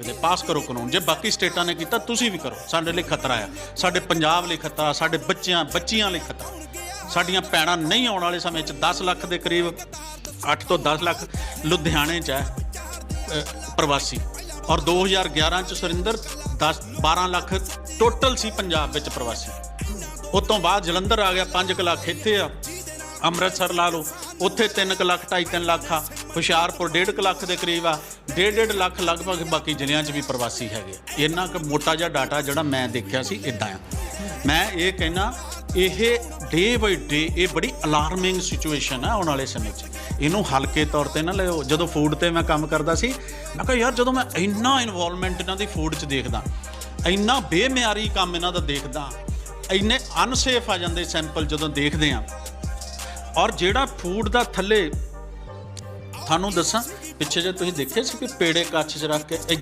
ਇਹਦੇ ਪਾਸ ਕਰੋ ਕਾਨੂੰਨ। ਜੇ ਬਾਕੀ ਸਟੇਟਾਂ ਨੇ ਕੀਤਾ, ਤੁਸੀਂ ਵੀ ਕਰੋ। ਸਾਡੇ ਲਈ ਖਤਰਾ ਆ। ਸਾਡੇ ਪੰਜਾਬ ਲਈ ਖਤਰਾ, ਸਾਡੇ ਬੱਚਿਆਂ, ਬੱਚੀਆਂ ਲਈ ਖਤਰਾ। ਸਾਡੀਆਂ ਪੈਣਾ ਨਹੀਂ ਆਉਣ ਵਾਲੇ ਸਮੇਂ 'ਚ 10 ਲੱਖ ਦੇ ਕਰੀਬ 8 ਤੋਂ 10 ਲੱਖ ਲੁਧਿਆਣੇ 'ਚ ਹੈ ਪ੍ਰਵਾਸੀ। ਔਰ 2011 ਚ ਸੁਰਿੰਦਰ 10 12 ਲੱਖ ਟੋਟਲ ਸੀ ਪੰਜਾਬ ਵਿੱਚ ਪ੍ਰਵਾਸੀ। ਉਸ ਤੋਂ ਬਾਅਦ ਜਲੰਧਰ ਆ ਗਿਆ 5 ਲੱਖ ਇੱਥੇ ਆ। ਅੰਮ੍ਰਿਤਸਰ ਲਾ ਲਓ। ਉੱਥੇ 3 ਲੱਖ 2.5 ਲੱਖ ਆ। ਹੁਸ਼ਿਆਰਪੁਰ 1.5 ਲੱਖ ਦੇ ਕਰੀਬ ਆ। 1.5 ਲੱਖ ਲਗਭਗ ਬਾਕੀ ਜ਼ਿਲ੍ਹਿਆਂ 'ਚ ਵੀ ਪ੍ਰਵਾਸੀ ਹੈਗੇ ਇੰਨਾ ਕੁ ਮੋਟਾ ਜਿਹਾ ਡਾਟਾ ਜਿਹੜਾ ਮੈਂ ਦੇਖਿਆ ਸੀ ਇਦਾਂ ਆ। ਮੈਂ ਇਹ ਕਹਿਣਾ ਇਹ ਡੇ ਬਾਈ ਡੇ ਇਹ ਬੜੀ ਅਲਾਰਮਿੰਗ ਸਿਚੁਏਸ਼ਨ ਆ ਆਉਣ ਵਾਲੇ ਸਮੇਂ 'ਚ। ਇਹਨੂੰ ਹਲਕੇ ਤੌਰ ਤੇ ਨਾ ਲਿਓ। ਜਦੋਂ ਫੂਡ ਤੇ ਮੈਂ ਕੰਮ ਕਰਦਾ ਸੀ, ਮੈਂ ਕਿਹਾ, ਯਾਰ, ਜਦੋਂ ਮੈਂ ਇੰਨਾ ਇਨਵੋਲਵਮੈਂਟ ਇਹਨਾਂ ਦੀ ਫੂਡ 'ਚ ਦੇਖਦਾ, ਇੰਨਾ ਬੇਮਿਆਰੀ ਕੰਮ ਇਹਨਾਂ ਦਾ ਦੇਖਦਾ, ਇੰਨੇ ਅਨਸੇਫ ਆ ਜਾਂਦੇ ਸੈਂਪਲ ਜਦੋਂ ਦੇਖਦੇ ਆ। ਔਰ ਜਿਹੜਾ ਫੂਡ ਦਾ ਥੱਲੇ ਤੁਹਾਨੂੰ ਦੱਸਾਂ ਪਿੱਛੇ ਜੇ ਤੁਸੀਂ ਦੇਖਿਆ ਸੀ ਕਿ ਪੇੜੇ ਕੱਚ 'ਚ ਰੱਖ ਕੇ